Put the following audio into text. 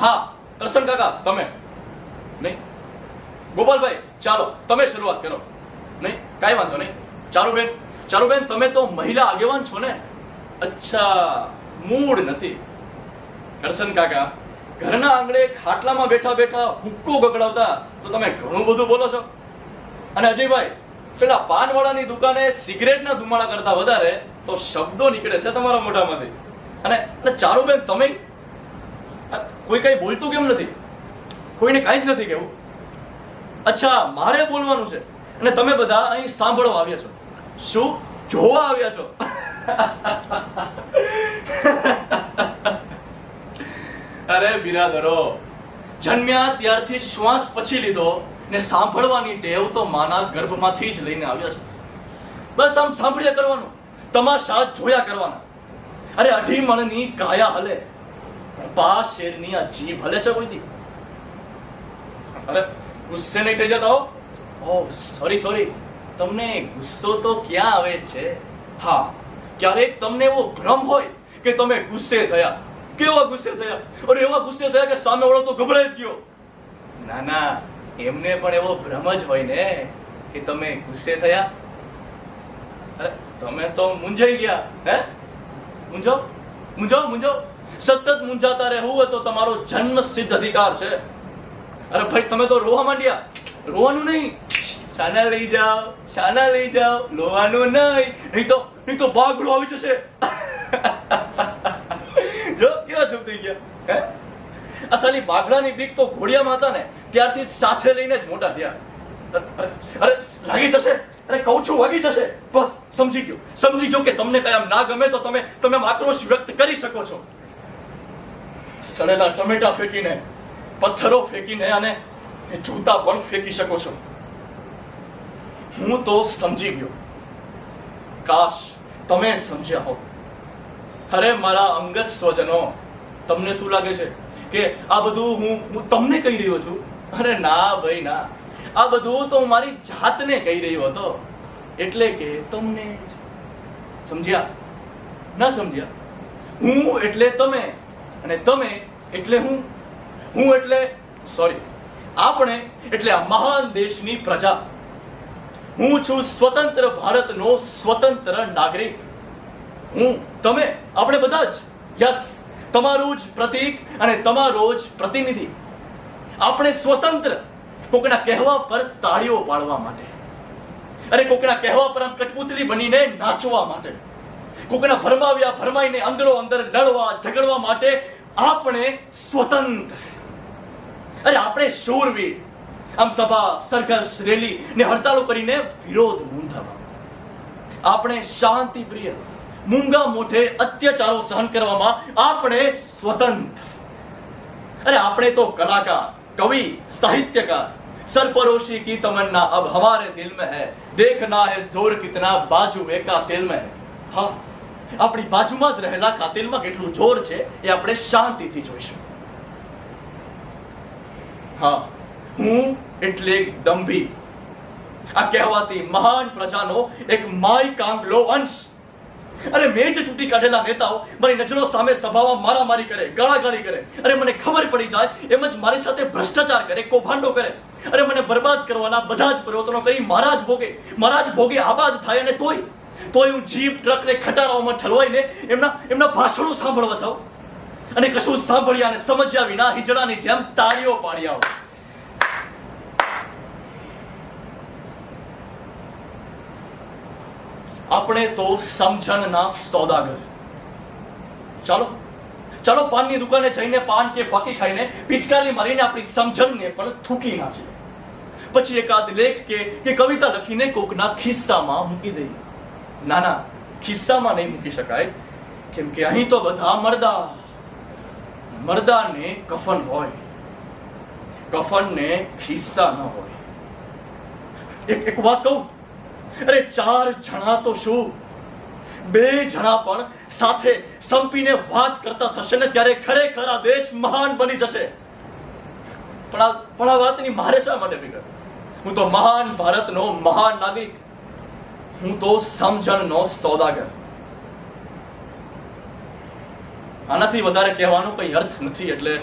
હા કરશન કાકા, તમે. નહીં. ગોપાલભાઈ, ચાલો, તમે શરૂઆત કરો. નહીં, કાંઈ વાંધો નહીં. ચારુબેન ચારુબેન તમે તો મહિલા આગેવાન છો ને? અચ્છા મૂડ નથી. કરશન કાકા, ઘરના આંગણે ખાટલામાં બેઠા બેઠા હુક્કો ગગડાવતા તો તમે ઘણું બધું બોલો છો. અને અજયભાઈ, પેલા પાનવાળાની દુકાને સિગરેટના ધુમાડા કરતા વધારે તો શબ્દો નીકળે છે તમારા મોઢામાંથી. અને ચારુબેન તમે કોઈ કઈ બોલતું કેમ નથી? કોઈને કાંઈ જ નથી કેવું અચ્છા, મારે બોલવાનું છે. અને તમે બધા અહીં સાંભળવા આવ્યા છો. શું? જોવા આવ્યા છો? અરે બિરાદરો, જન્મ્યા ત્યારથી શ્વાસ પછી લીધો ને સાંભળવાની ટેવ તો માના ગર્ભમાંથી જ લઈને આવ્યા છે. બસ આમ સાંભળ્યા કરવાનું, તમાશા જોયા કરવાના. અરે અઢી મણની કાયા હલે. પા શેરની આ જીભ હલે છે કોઈ દી અરે ગુસ્સે નહીં થઈ જતા ઓ સોરી સોરી તમને ગુસ્સો તો ક્યાં આવે છે હા ક્યારેક તમને એવો ભ્રમ હોય કે તમે ગુસ્સે થયા કેવા ગુસ્સે થયા અરે એવા ગુસ્સે થયા કે સામે વાળો તો ગભરાઈ જ ગયો ના ના એમને પણ એવો ભ્રમ જ હોય ને કે તમે ગુસ્સે થયા? તમે તો મૂંઝાઈ ગયા, હે? મૂંઝો? મૂંઝો મૂંઝો? સતત મૂંઝાતા રહેવું હોય તો તમારો જન્મ સિદ્ધ અધિકાર છે. અરે ભાઈ, તમે તો રોવા માંડ્યા. રોવાનું નહીં. શાના લઈ જાઓ, શાના લઈ જાઓ. રોવાનું નહીં. નહીં તો નહીં તો બાગડો આવી જશે. જો, કેવા ચૂપ થઈ ગયા? હે? અસલી બાગડાની બીક તો ઘોડિયામાં હતા ને ત્યારથી સાથે લઈને જ મોટા થયા. અરે, લાગી જશે. અરે, કહું છું, વાગી જશે. બસ, સમજી ગયો. સમજી ગયો કે તમને કઈ આમ ના ગમે તો તમે તમે આક્રોશ વ્યક્ત કરી શકો છો. સડેલા ટમેટા ફેંકીને, પથ્થરો ફેંકીને અને જૂતા પણ ફેંકી શકો છો. હું તો સમજી ગયો. કાશ તમે સમજ્યા હો અરે મારા અંગત સ્વજનો, તમને શું લાગે છે? કે આ બધું હું હું તમને કહી રહ્યો છું? અરે ના ભાઈ, ના. આ બધું તો મારી જાતને કહી રહ્યો હતો. એટલે કે તમને સમજ્યા? ના સમજ્યા? હું એટલે તમે. અને તમે એટલે હું? હું એટલે સોરી આપણે એટલે આ મહાન દેશની પ્રજા. હું છું સ્વતંત્ર ભારતનો સ્વતંત્ર નાગરિક. હું, તમે, આપણે બધા જ. યસ તમારું જ પ્રતીક અને તમારો જ પ્રતિનિધિ. આપણે સ્વતંત્ર કોકના કહેવા પર તાળીઓ પાડવા માટે. અરે કોકના કહેવા પર આમ કઠપુતળી બનીને નાચવા માટે. કોકના ભરમાવ્યા ભરમાઈને અંદરો અંદર લડવા ઝઘડવા માટે આપણે સ્વતંત્ર અરે આપણે શૂરવીર આમ સભા સરઘસ રેલી ને હડતાલો કરીને વિરોધ નોંધાવવા આપણે શાંતિ પ્રિય મૂંગા મોઢે અત્યાચારો સહન કરવામાં આપણે સ્વતંત્ર અરે આપણે તો કલાકાર कवि साहित्यकार सरफरोशी की तमन्ना अब हमारे दिल में है देखना है जोर कितना बाजू में कातिल में है હા આપણી બાજુમાં જ રહેલા કાતિલમાં કેટલું જોર છે એ આપણે શાંતિથી જોઈશું. હા, હું એટલે દંભી. આ કહેવાતી મહાન પ્રજાનો એક માય કાંગલો અંશ. અરે મેં જ ચૂંટી કાઢેલા નેતાઓ મારી નજરો સામે સભામાં મારામારી કરે, ગાળાગાળી કરે. અરે મને ખબર પડી જાય, એમ જ મારી સાથે ભ્રષ્ટાચાર કરે, કૌભાંડો કરે. અરે મને બરબાદ કરવાના બધા જ પ્રયત્નો કરી મારા જ ભોગે, મારા જ ભોગે આબાદ થાય અને તોય તોય હું જીપ ટ્રક ને ખટારાઓમાં ઠલવાઈને એમના એમના ભાષણો સાંભળવા જાઉં. અને કશું સાંભળ્યા અને સમજ્યા વિના હિજડાની જેમ તાળીઓ પાડી આવું. આપણે તો સમજણના સોદાગર. ચાલો ચાલો પાનની દુકાને જઈને પાન કે ફાકી ખાઈને પિચકારી મારીને આપણી સમજણને પણ થૂકી નાખીએ. પછી એકાદ લેખ કે કવિતા લખીને કોકના ખિસ્સામાં મૂકી દઈએ. ના ના ખિસ્સામાં નહીં મૂકી શકાય. કેમ કે અહીં તો બધા મરદા, મરદાને કફન હોય. કફનને ખિસ્સા ન હોય. એક એક વાત કહું? અરે ચાર જણા તો શું? બે જણા પણ સાથે સંપીને વાત કરતા થશે ને ત્યારે ખરેખર આ દેશ મહાન બની જશે. પણ આ પણ આ વાતની મારે શા માટે ફિકર? હું તો મહાન ભારતનો મહાન નાગરિક હું તો સમજણનો સોદાગર. આનાથી વધારે કહેવાનો કઈ અર્થ નથી એટલે